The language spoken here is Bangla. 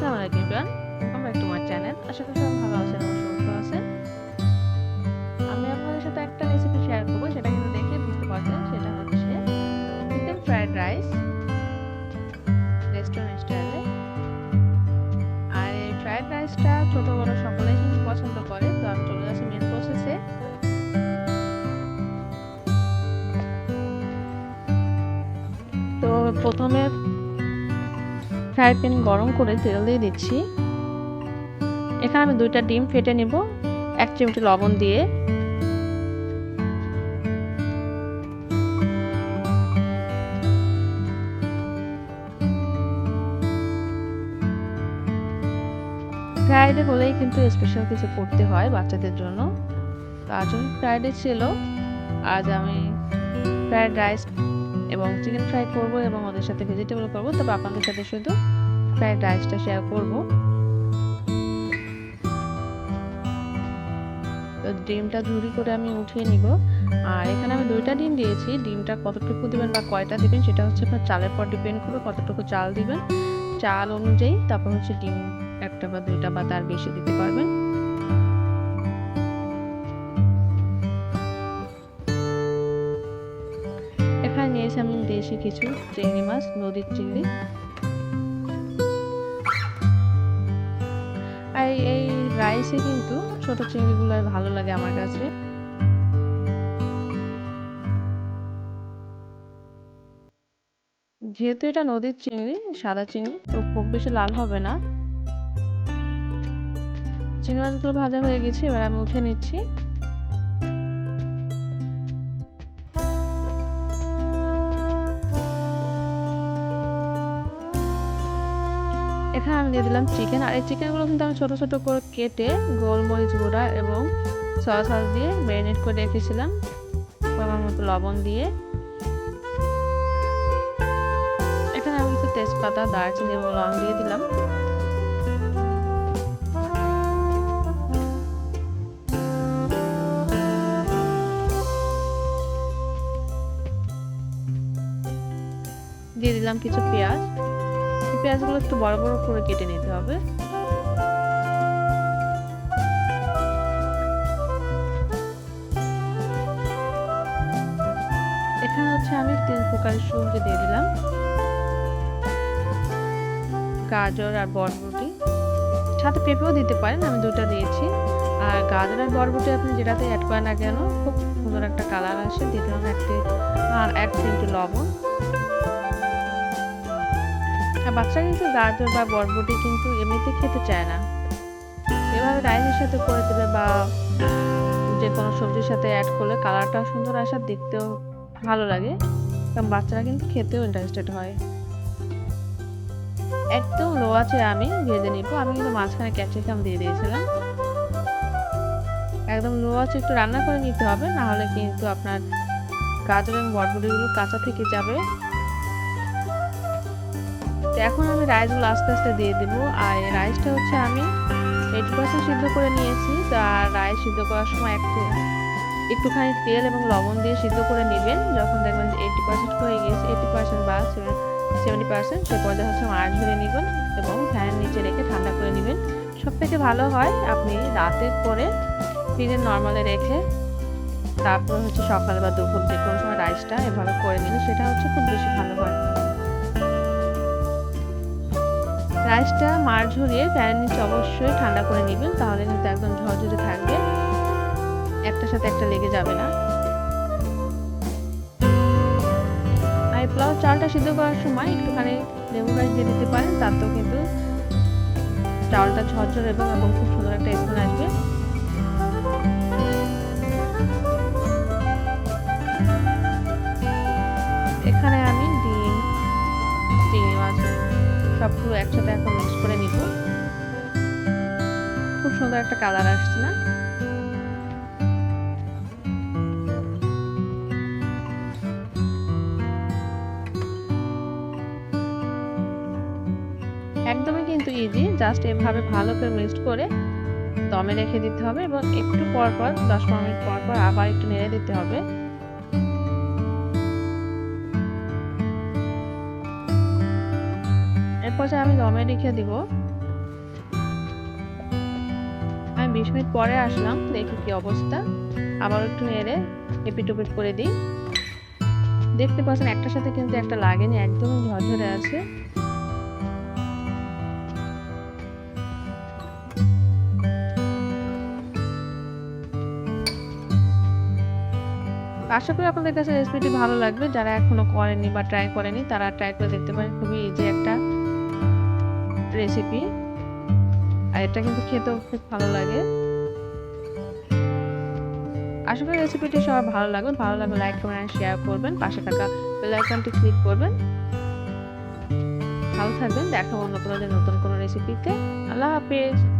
আসসালামু আলাইকুম everyone welcome back to my channel. আশা করি সবাই ভালো আছেন এবং সুস্থ আছেন। আমি আপনাদের সাথে একটা রেসিপি শেয়ার করব, সেটা কিন্তু দেখে বুঝতে পারছেন। সেটা হচ্ছে চিকেন ফ্রাইড রাইস রেস্টুরেন্ট স্টাইলে আর এই ফ্রাইড রাইসটা ছোট, বড় সকলেই কিন্তু পছন্দ করে। তো আমি চলে যাচ্ছি মেন প্রসেসে তো প্রথমে ফ্রাই প্যান গরম করে তেল দিয়ে দিচ্ছি। এখানে আমি দুইটা ডিম ফেটে নিব, এক চিমটি লবণ দিয়ে। ফ্রাইডে হলেই কিন্তু স্পেশাল কিছু করতে হয় বাচ্চাদের জন্য। তো আজ ফ্রাইডে ছিল, আজ আমি ফ্রাইড রাইস এবং চিকেন ফ্রাই করব এবং ওদের সাথে ভেজিটেবল করব। তবে আপনাদের সাথে শুধু ফ্রাইড রাইসটা শেয়ার করব। তো ডিমটা ঝুরি করে আমি উঠিয়ে নিব। আর এখানে আমি দুইটা ডিম দিয়েছি। ডিমটা কতটুকু দিবেন বা কয়টা দিবেন সেটা হচ্ছে আপনার চালের পর ডিপেন্ড করবে কতটুকু চাল দিবেন। চাল অনুযায়ী তারপর হচ্ছে ডিম একটা বা দুইটা বা তার বেশি দিতে পারবেন। এখানে নিয়েছি আমি দেশি কিছু চিংড়ি মাছ, নদীর চিংড়ি। আর এই রাইসে কিন্তু ছোট চিংড়িগুলো ভালো লাগে আমার কাছে। যেহেতু এটা নদীর চিংড়ি, সাদা চিংড়ি, তো খুব বেশি লাল হবে না। চিংড়ি মাছগুলো ভাজা হয়ে গেছে, এবার আমি উঠে নিচ্ছি। এখানে আমি দিয়ে দিলাম চিকেন আর এই চিকেনগুলো কিন্তু আমি ছোটো ছোটো করে কেটে গোলমরিচ গুঁড়া এবং সয়া সস দিয়ে ম্যারিনেট করে রেখেছিলাম আমার মতো লবণ দিয়ে। এখানে আমি কিছু তেজপাতা, দারচিনি এবং লং দিয়ে দিলাম। দিয়ে দিলাম কিছু পেঁয়াজ। পেঁয়াজগুলো একটু বড় বড় করে কেটে নিতে হবে। এখানে হচ্ছে আমি তিন প্রকারের সবজি দিয়ে দিলাম। গাজর আর বরবটি। সাথে পেঁপেও দিতে পারেন, আমি দুটো দিয়েছি। আর গাজর আর বরবটি আপনি যেটাতে অ্যাড করেন না কেন, খুব সুন্দর একটা কালার আসে, দিতে হবে একটি আর এক চিমটি লবণ। আর বাচ্চা কিন্তু গাজর বা বরবটি কিন্তু এমনিতে খেতে চায় না। এভাবে রাইসের সাথে করে দেবে বা যে কোনো সবজির সাথে অ্যাড করলে কালারটাও সুন্দর আসার দেখতেও ভালো লাগে। কারণ বাচ্চারা কিন্তু খেতেও ইন্টারেস্টেড হয়। একদম লো আছে, আমি ভেজে নিব। আমি কিন্তু মাঝখানে ক্যাপসিকাম দিয়ে দিয়েছিলাম। একদম লো আছে, একটু রান্না করে নিতে হবে। না হলে কিন্তু আপনার গাজর এবং বরবটিগুলো কাঁচা থেকে যাবে। এখন আমি রাইসগুলো আস্তে আস্তে দিয়ে দেবো। আর এই রাইসটা হচ্ছে আমি এইটি পার্সেন্ট সিদ্ধ করে নিয়েছি। তো আর রাইস সিদ্ধ করার সময় একটু, একটুখানি তেল এবং লবণ দিয়ে সিদ্ধ করে নেবেন। যখন দেখবেন যে এইটি পার্সেন্ট হয়ে গিয়েছে এইটি পার্সেন্ট বা সেভেন্টি পার্সেন্ট সে পর্যায়ে হচ্ছে মাছ ধরে নেবেন এবং ফ্যানের নিচে রেখে ঠান্ডা করে নেবেন। সব থেকে ভালো হয় আপনি রাতে করে ফ্রিজে নর্মালে রেখে তারপর হচ্ছে সকাল বা দুপুর যে কোনো সময় রাইসটা এভাবে করে নিলে সেটা হচ্ছে খুব বেশি ভালো হয়। রাইসটা মার ঝরিয়ে প্যানের নিচে অবশ্যই ঠান্ডা করে নেবেন, তাহলে কিন্তু একদম ঝরঝরে থাকবে। একটার সাথে একটা লেগে যাবে না। আর পোলাও চালটা সিদ্ধ করার সময় একটুখানি লেবু গাছ দিয়ে দিতে পারেন, তাতেও কিন্তু চালটা ঝরঝরে এবং এবং খুব সুন্দর একটা স্মেল আসবে। সবগুলো একসাথে এখন মিক্স করে নিব। খুব সুন্দর একটা কালার আসছে না? একদমই কিন্তু ইজি জাস্ট এভাবে ভালো করে মিক্সড করে দমে রেখে দিতে হবে এবং একটু পর পর, দশ পনেরো মিনিট পর পর আবার একটু নেড়ে দিতে হবে। এরপর আমি দমে রেখে দিব। আমি বিশ মিনিট পরে আসলাম, দেখি কি অবস্থা। আবার একটু নেড়ে এপিটোপিট করে দিই। দেখতে পাচ্ছেন, একটার সাথে কিন্তু একটা লাগেনি একদম ঝরঝরে আছে। আশা করি আপনাদের কাছে রেসিপিটি ভালো লাগবে। যারা এখনও করেনি বা ট্রাই করেনি তারা ট্রাই করে দেখতে পারেন। খুবই ইজি একটা রেসিপি আর এটা কিন্তু খেতেও খুব ভালো লাগে। আশা করি রেসিপিটি সবার ভালো লাগবে। ভালো লাগলে লাইক কমেন্ট শেয়ার করবেন। পাশে থাকা বেল আইকনটি ক্লিক করবেন। ভালো থাকবেন। দেখাবো অন্য নতুন কোনো রেসিপিতে আল্লাহ হাফেজ।